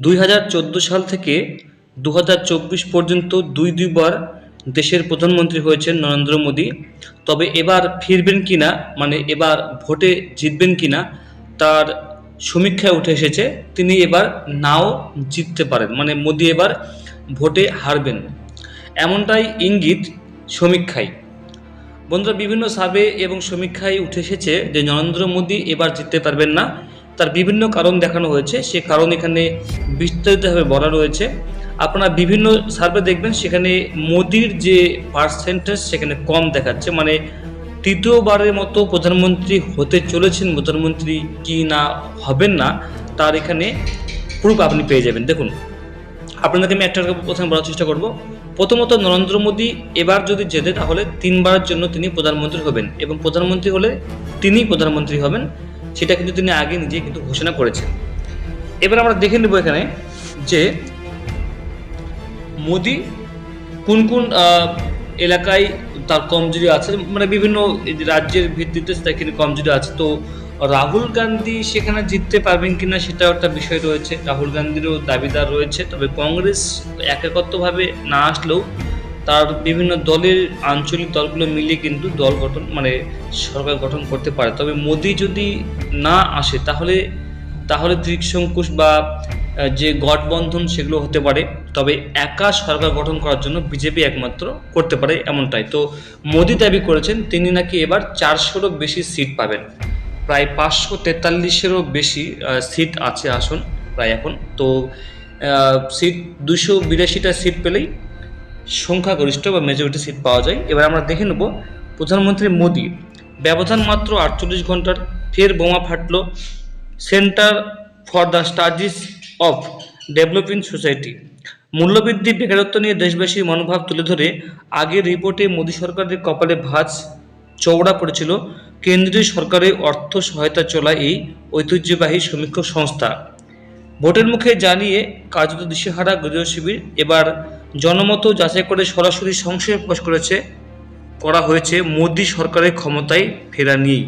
দুই হাজার চোদ্দ সাল থেকে দু হাজার চব্বিশ পর্যন্ত দুই দুইবার দেশের প্রধানমন্ত্রী হয়েছেন নরেন্দ্র মোদী। তবে এবার ফিরবেন কিনা মানে এবার ভোটে জিতবেন কিনা তার সমীক্ষায় উঠে এসেছে। তিনি এবার নাও জিততে পারেন মানে মোদী এবার ভোটে হারবেন। এমনটাই ইঙ্গিত সমীক্ষায়। বন্ধুরা, বিভিন্ন সার্ভে এবং সমীক্ষায় উঠে এসেছে যে নরেন্দ্র মোদী এবার জিততে পারবেন না। তার বিভিন্ন কারণ দেখানো হয়েছে। সে কারণ এখানে বিস্তারিতভাবে বলা রয়েছে। আপনারা বিভিন্ন সার্ভে দেখবেন, সেখানে মোদির যে পার্সেন্টেজ সেখানে কম দেখাচ্ছে। মানে তৃতীয়বারের মতো প্রধানমন্ত্রী হতে চলেছেন, প্রধানমন্ত্রী কি না হবেন না, তার এখানে প্রুফ আপনি পেয়ে যাবেন। দেখুন, আপনাদেরকে আমি একটা প্রথমে বলার চেষ্টা করব। প্রথমত, নরেন্দ্র মোদী এবার যদি জেতে, তাহলে তিনবারের জন্য তিনি প্রধানমন্ত্রী হবেন এবং প্রধানমন্ত্রী হলে তিনি প্রধানমন্ত্রী হবেন। সেটা কিন্তু তিনি আগে নিজে কিন্তু ঘোষণা করেছেন। এবার আমরা দেখে নেব এখানে যে মোদি কোন কোন এলাকায় তার কমজোরি আছে মানে বিভিন্ন রাজ্যের ভিত্তিতে সেখানে কমজোরি আছে। তো রাহুল গান্ধী সেখানে জিততে পারবেন কিনা সেটাও একটা বিষয় রয়েছে। রাহুল গান্ধীরও দাবিদার রয়েছে, তবে কংগ্রেস একাকত্বভাবে না আসলেও তার বিভিন্ন দলের আঞ্চলিক দলগুলো মিলিয়ে কিন্তু দল গঠন মানে সরকার গঠন করতে পারে। তবে মোদি যদি না আসে, তাহলে তাহলে ত্রিশঙ্কুশ বা যে গঠবন্ধন সেগুলো হতে পারে। তবে একা সরকার গঠন করার জন্য বিজেপি একমাত্র করতে পারে এমনটাই। তো মোদি দাবি করেছেন, তিনি নাকি এবার চারশোরও বেশি সিট পাবেন। প্রায় পাঁচশো তেতাল্লিশেরও বেশি সিট আছে আসন প্রায় এখন। তো সিট, দুশো বিরাশিটা সিট পেলেই সংখ্যাগরিষ্ঠ বা মেজরিটি সিট পাওয়া যায়। এবার আমরা দেখে নেব প্রধানমন্ত্রী মোদি। ব্যবধান মাত্র আটচল্লিশ ঘণ্টার ফের বোমা ফাটলো Centre for the Studies of Developing Society. মূল্যবৃদ্ধি, বেকারত্ব নিয়ে দেশবাসীর মনোভাব তুলে ধরে আগের রিপোর্টে মোদী সরকারের কপালে ভাঁজ চওড়া পড়েছিল। কেন্দ্রীয় সরকারের অর্থ সহায়তা চলা এই ঐতিহ্যবাহী সমীক্ষক সংস্থা। ভোটের মুখে জানিয়ে কার্যত দিশেহারা গৃহ শিবির। এবার জনমত যাচাই করে সরাসরি সংশয় প্রকাশ করেছে, করা হয়েছে মোদী সরকারের ক্ষমতায় ফেরা নিয়েই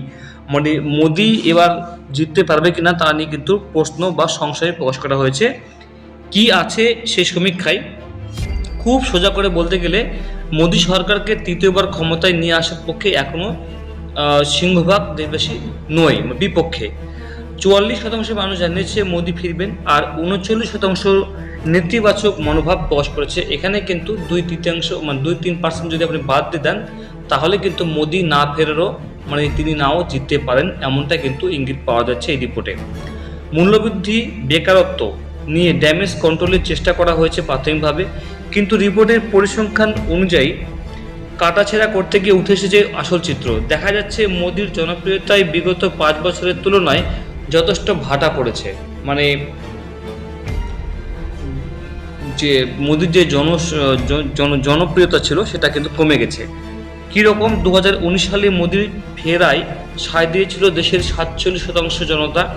মানে মোদী এবার জিততে পারবে কিনা তা নিয়ে কিন্তু প্রশ্ন বা সংশয় প্রকাশ করা হয়েছে। কি আছে সেই সমীক্ষায়? খুব সোজা করে বলতে গেলে, মোদী সরকারকে তৃতীয়বার ক্ষমতায় নিয়ে আসার পক্ষে এখনও সিংহভাগ দেশবাসী নয় বিপক্ষে। চুয়াল্লিশ শতাংশ মানুষ জানিয়েছে মোদী ফিরবেন আর উনচল্লিশ শতাংশ নেতিবাচক মনোভাব প্রকাশ করেছে। এখানে কিন্তু দুই তৃতীয়াংশ মানে দুই তিন পার্সেন্ট যদি আপনি বাদ দিয়ে দেন, তাহলে কিন্তু মোদী না ফেরারও মানে তিনি নাও জিততে পারেন, এমনটা কিন্তু ইঙ্গিত পাওয়া যাচ্ছে এই রিপোর্টে। মূল্যবৃদ্ধি, বেকারত্ব নিয়ে ড্যামেজ কন্ট্রোলের চেষ্টা করা হয়েছে প্রাথমিকভাবে, কিন্তু রিপোর্টের পরিসংখ্যান অনুযায়ী কাটাছেড়া করতে গিয়ে উঠে এসেছে আসল চিত্র। দেখা যাচ্ছে মোদির জনপ্রিয়তায় বিগত পাঁচ বছরের তুলনায় যথেষ্ট ভাটা পড়েছে। মানে যে মোদির যে জন, জন- জনপ্রিয়তা ছিল সেটা কিন্তু কমে গেছে। কীরকম দু হাজার উনিশ সালে মোদির ফেরায় সায় দিয়েছিল দেশের সাতচল্লিশ শতাংশ জনতা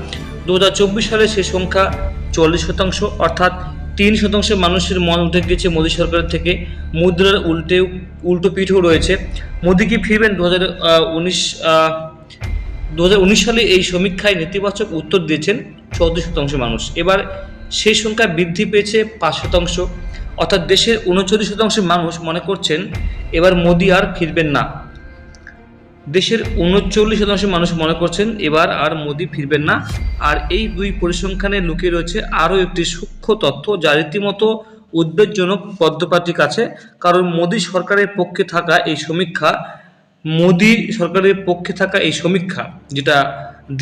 দু হাজার চব্বিশ সালে সে সংখ্যা চল্লিশ শতাংশ, অর্থাৎ তিন শতাংশ মানুষের মন উঠে গেছে মোদী সরকারের থেকে। মুদ্রার উল্টে উল্টো পিঠও রয়েছে। মোদি কি ফিরবেন দু হাজার উনিশ দু হাজার উনিশ সালে এই সমীক্ষায় নেতিবাচক উত্তর দিয়েছেন চৌত্রিশ শতাংশ মানুষ। এবার সেই সংখ্যা বৃদ্ধি পেয়েছে পাঁচ শতাংশ। অর্থাৎ দেশের উনচল্লিশ শতাংশ মানুষ মনে করছেন, এবার মোদি আর ফিরবেন না। দেশের উনচল্লিশ শতাংশ মানুষ মনে করছেন, এবার আর মোদি ফিরবেন না। আর এই দুই পরিসংখ্যানে লুকিয়ে রয়েছে আরও একটি সূক্ষ্ম তথ্য যা রীতিমতো উদ্বেগজনক পদ্মপাতিক কাছে। কারণ মোদি সরকারের পক্ষে থাকা এই সমীক্ষা মোদি সরকারের পক্ষে থাকা এই সমীক্ষা যেটা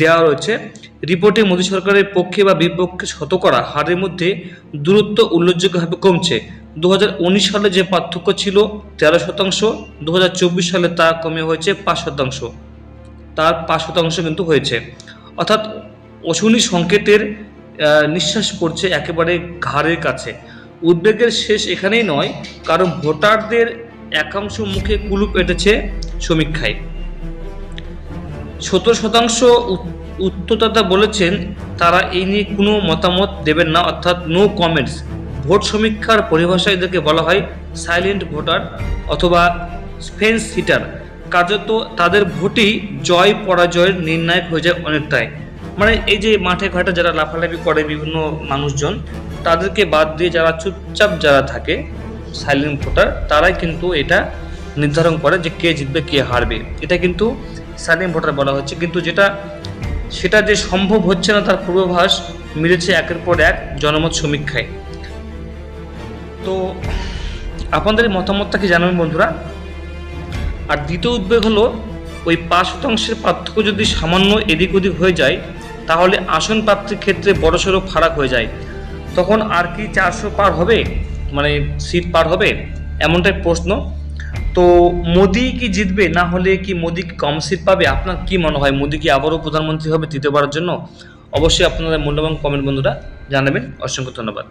দেওয়া রয়েছে, রিপোর্টে মোদি সরকারের পক্ষে বা বিপক্ষে শতকরা হারের মধ্যে দূরত্ব উল্লেখযোগ্যভাবে কমছে। দু হাজার উনিশ সালে যে পার্থক্য ছিল তেরো শতাংশ দু হাজার চব্বিশ সালে তা কমে হয়েছে পাঁচ শতাংশ। তার পাঁচ শতাংশ কিন্তু হয়েছে। অর্থাৎ অশনি সংকেতের নিঃশ্বাস পড়ছে একেবারে ঘাড়ের কাছে। উদ্বেগের শেষ এখানেই নয়, কারণ ভোটারদের একাংশ মুখে কুলুপ এঁটেছে সমীক্ষায়। সত্তর শতাংশ উত- উত্তরদাতা বলেছেন, তারা এই নিয়ে কোনো মতামত দেবেন না, অর্থাৎ নো কমেন্টস ভোট সমীক্ষার পরিভাষায় এদেরকে বলা হয় সাইলেন্ট ভোটার অথবা ফেন্স হিটার কার্যত তাদের ভোটই জয় পরাজয়ের নির্ণায়ক হয়ে যায় অনেকটাই। মানে এই যে মাঠে ঘাটে যারা লাফালাফি করে বিভিন্ন মানুষজন, তাদেরকে বাদ দিয়ে যারা চুপচাপ যারা থাকে সাইলেন্ট ভোটার তারাই কিন্তু এটা নির্ধারণ করে যে কে জিতবে, কে হারবে। এটা কিন্তু সাইলেন্ট ভোটার বলা হচ্ছে। কিন্তু যেটা, সেটা যে সম্ভব হচ্ছে না তার পূর্বাভাস মিলেছে একের পর এক জনমত সমীক্ষায়। তো আপনাদের মতামতটা কি জানাবেন বন্ধুরা? আর দ্বিতীয় উদ্বেগ হলো, ওই পাঁচ শতাংশের পার্থক্য যদি সামান্য এদিক ওদিক হয়ে যায়, তাহলে আসন প্রাপ্তির ক্ষেত্রে বড়সড় ফারাক হয়ে যায়। তখন আর কি চারশো পার হবে? মানে সিট পার হবে? এমনটাই প্রশ্ন। তো মোদি কি জিতবে? না হলে কি মোদি কম সিট পাবে? আপনার কি মনে হয়? মোদি কি আবারও প্রধানমন্ত্রী হবে তৃতীয়বারের জন্য? অবশ্যই আপনাদের মূল্যবান কমেন্ট বন্ধুরা জানাবেন। অসংখ্য ধন্যবাদ।